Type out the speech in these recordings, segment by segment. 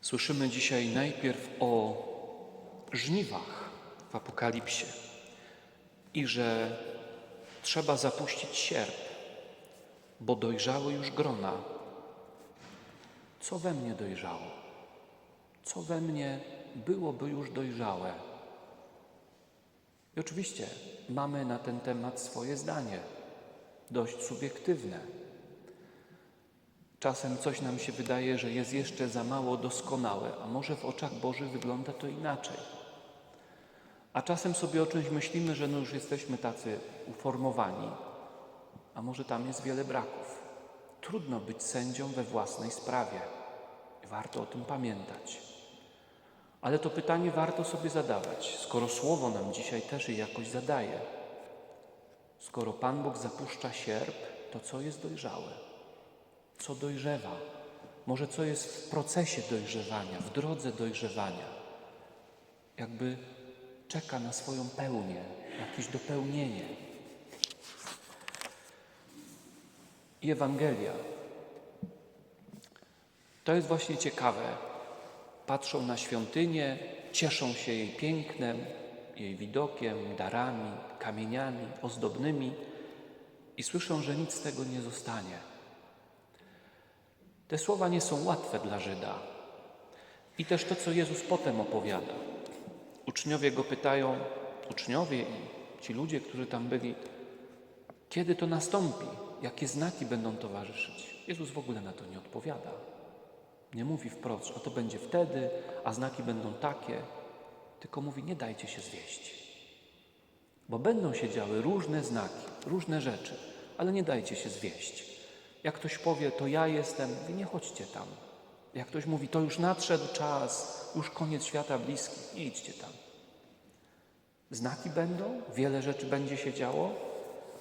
Słyszymy dzisiaj najpierw o żniwach w Apokalipsie i że trzeba zapuścić sierp, bo dojrzały już grona. Co we mnie dojrzało? Co we mnie byłoby już dojrzałe? I oczywiście mamy na ten temat swoje zdanie, dość subiektywne. Czasem coś nam się wydaje, że jest jeszcze za mało doskonałe, a może w oczach Bożych wygląda to inaczej. A czasem sobie o czymś myślimy, że no już jesteśmy tacy uformowani, a może tam jest wiele braków. Trudno być sędzią we własnej sprawie. Warto o tym pamiętać. Ale to pytanie warto sobie zadawać, skoro Słowo nam dzisiaj też je jakoś zadaje. Skoro Pan Bóg zapuszcza sierp, to co jest dojrzałe? Co dojrzewa? Może co jest w procesie dojrzewania, w drodze dojrzewania? Jakby czeka na swoją pełnię, jakieś dopełnienie. I Ewangelia. To jest właśnie ciekawe. Patrzą na świątynię, cieszą się jej pięknem, jej widokiem, darami, kamieniami ozdobnymi i słyszą, że nic z tego nie zostanie. Te słowa nie są łatwe dla Żyda. I też to, co Jezus potem opowiada. Uczniowie go pytają, uczniowie i ci ludzie, którzy tam byli, kiedy to nastąpi, jakie znaki będą towarzyszyć. Jezus w ogóle na to nie odpowiada. Nie mówi wprost, że to będzie wtedy, a znaki będą takie, tylko mówi: Nie dajcie się zwieść. Bo będą się działy różne znaki, różne rzeczy, ale nie dajcie się zwieść. Jak ktoś powie, to ja jestem, wy nie chodźcie tam. Jak ktoś mówi, to już nadszedł czas, już koniec świata bliski, nie idźcie tam. Znaki będą, wiele rzeczy będzie się działo,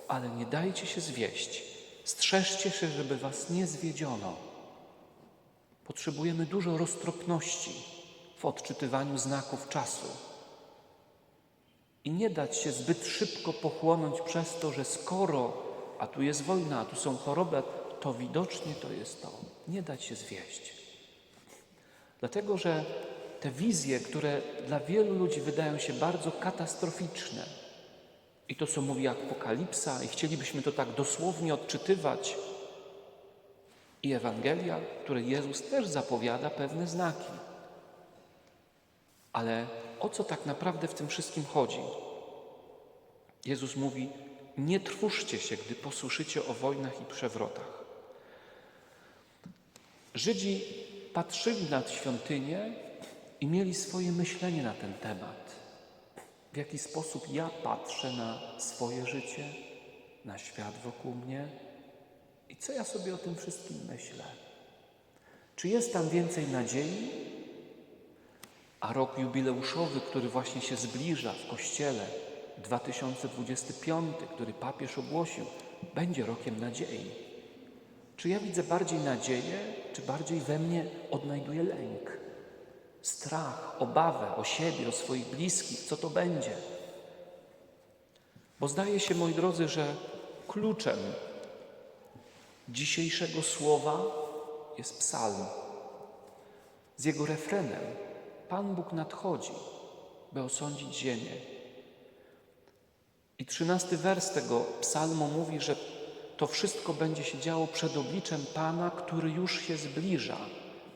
ale nie dajcie się zwieść. Strzeżcie się, żeby was nie zwiedziono. Potrzebujemy dużo roztropności w odczytywaniu znaków czasu. I nie dać się zbyt szybko pochłonąć przez to, że skoro, a tu jest wojna, a tu są choroby, to widocznie to jest to. Nie dać się zwieść. Dlatego, że te wizje, które dla wielu ludzi wydają się bardzo katastroficzne, i to, co mówi Apokalipsa, i chcielibyśmy to tak dosłownie odczytywać, i Ewangelia, której Jezus też zapowiada pewne znaki. Ale o co tak naprawdę w tym wszystkim chodzi? Jezus mówi: Nie trwóżcie się, gdy posłyszycie o wojnach i przewrotach. Żydzi patrzyli nad świątynię i mieli swoje myślenie na ten temat. W jaki sposób ja patrzę na swoje życie, na świat wokół mnie i co ja sobie o tym wszystkim myślę. Czy jest tam więcej nadziei? A rok jubileuszowy, który właśnie się zbliża w Kościele, 2025, który papież ogłosił, będzie rokiem nadziei. Czy ja widzę bardziej nadzieję, czy bardziej we mnie odnajduję lęk, strach, obawę o siebie, o swoich bliskich, co to będzie? Bo zdaje się, moi drodzy, że kluczem dzisiejszego słowa jest psalm. Z jego refrenem Pan Bóg nadchodzi, by osądzić ziemię. I trzynasty wers tego psalmu mówi, że to wszystko będzie się działo przed obliczem Pana, który już się zbliża.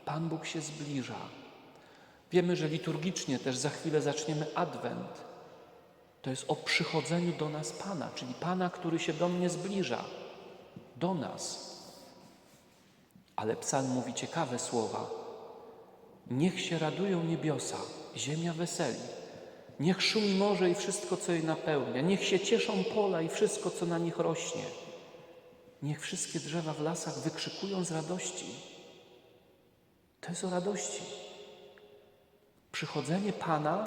Pan Bóg się zbliża. Wiemy, że liturgicznie też za chwilę zaczniemy Adwent. To jest o przychodzeniu do nas Pana, czyli Pana, który się do mnie zbliża, do nas. Ale psalm mówi ciekawe słowa. Niech się radują niebiosa, ziemia weseli. Niech szumi morze i wszystko, co je napełnia. Niech się cieszą pola i wszystko, co na nich rośnie. Niech wszystkie drzewa w lasach wykrzykują z radości. To jest o radości. Przychodzenie Pana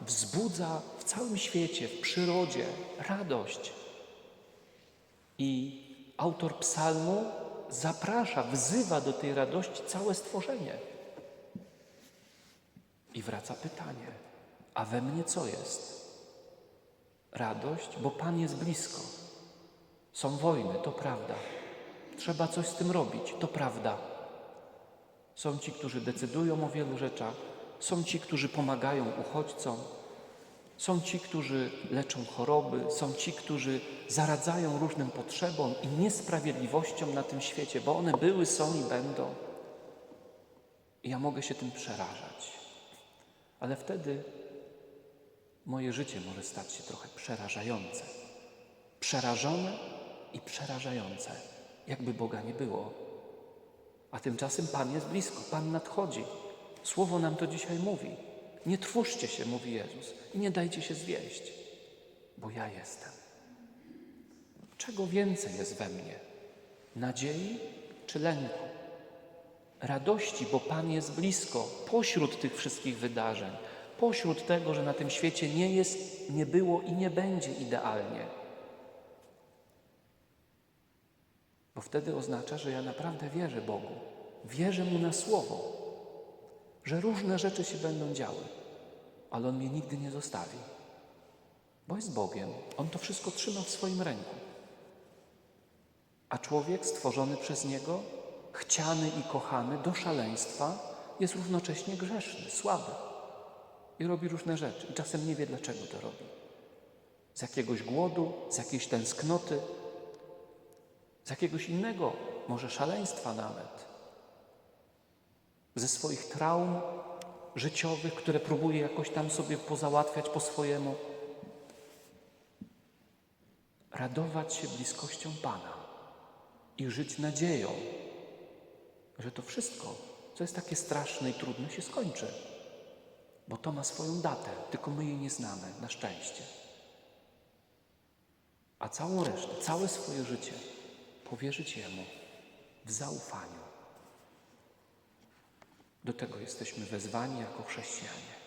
wzbudza w całym świecie, w przyrodzie radość. I autor psalmu zaprasza, wzywa do tej radości całe stworzenie. I wraca pytanie, a we mnie co jest? Radość, bo Pan jest blisko. Są wojny, to prawda. Trzeba coś z tym robić, to prawda. Są ci, którzy decydują o wielu rzeczach, są ci, którzy pomagają uchodźcom, są ci, którzy leczą choroby, są ci, którzy zaradzają różnym potrzebom i niesprawiedliwościom na tym świecie, bo one były, są i będą. I ja mogę się tym przerażać. Ale wtedy moje życie może stać się trochę przerażające. Przerażone i przerażające, jakby Boga nie było. A tymczasem Pan jest blisko, Pan nadchodzi. Słowo nam to dzisiaj mówi. Nie trwóżcie się, mówi Jezus, i nie dajcie się zwieść, bo ja jestem. Czego więcej jest we mnie? Nadziei czy lęku? Radości, bo Pan jest blisko, pośród tych wszystkich wydarzeń, pośród tego, że na tym świecie nie jest, nie było i nie będzie idealnie. Wtedy oznacza, że ja naprawdę wierzę Bogu, wierzę Mu na słowo, że różne rzeczy się będą działy, ale On mnie nigdy nie zostawi, bo jest Bogiem. On to wszystko trzyma w swoim ręku. A człowiek stworzony przez Niego, chciany i kochany do szaleństwa, jest równocześnie grzeszny, słaby i robi różne rzeczy. I czasem nie wie, dlaczego to robi. Z jakiegoś głodu, z jakiejś tęsknoty, jakiegoś innego, może szaleństwa nawet, ze swoich traum życiowych, które próbuje jakoś tam sobie pozałatwiać po swojemu. Radować się bliskością Pana i żyć nadzieją, że to wszystko, co jest takie straszne i trudne, się skończy. Bo to ma swoją datę, tylko my jej nie znamy, na szczęście. A całą resztę, całe swoje życie powierzyć Jemu w zaufaniu. Do tego jesteśmy wezwani jako chrześcijanie.